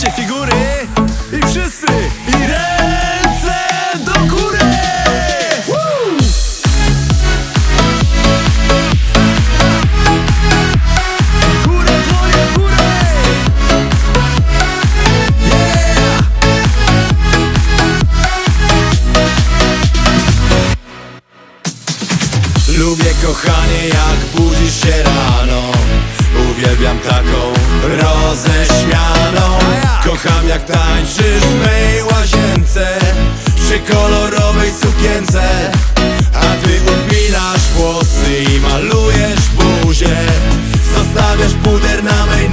Pokażcie figury i wszyscy i ręce do góry! Woo! Górę, dłonie Lubię kochanie jak budzisz się rano. Uwielbiam taką rozejść jak tańczysz w mej łazience Przy kolorowej sukience. A ty upinasz włosy i malujesz buzię. Zostawiasz puder na mej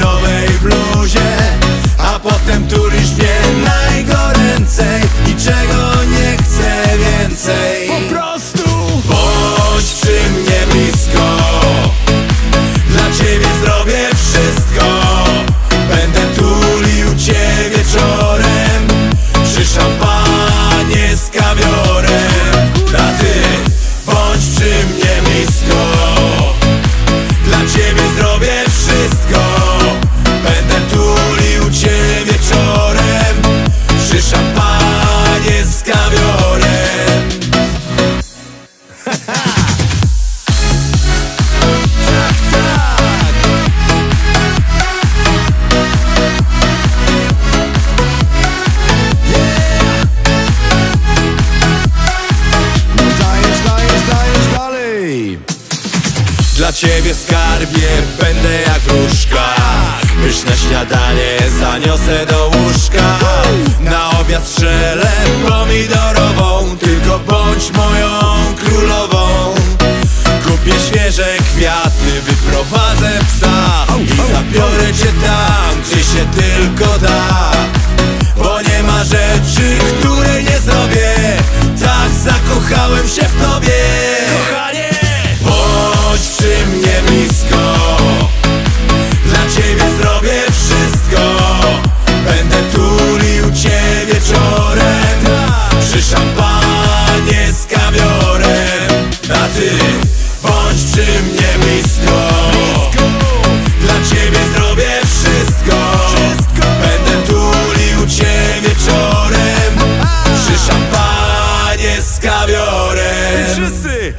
Dla ciebie skarbie będę jak wróżka. Pyszne śniadanie zaniosę do łóżka. Na obiad strzelę pomidorową Tylko bądź moją królową. Kupię świeże kwiaty, wyprowadzę psa I zabiorę cię tam, gdzie się tylko da. Bo nie ma rzeczy, które Bądź przy mnie blisko. Dla ciebie zrobię wszystko. Będę tulił cię wieczorem Przy szampanie z kawiorem. Wszyscy!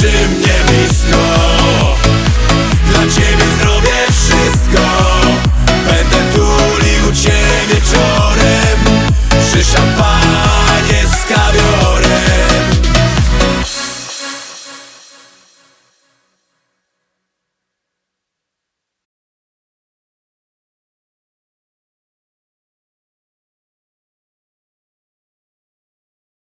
Скажи мне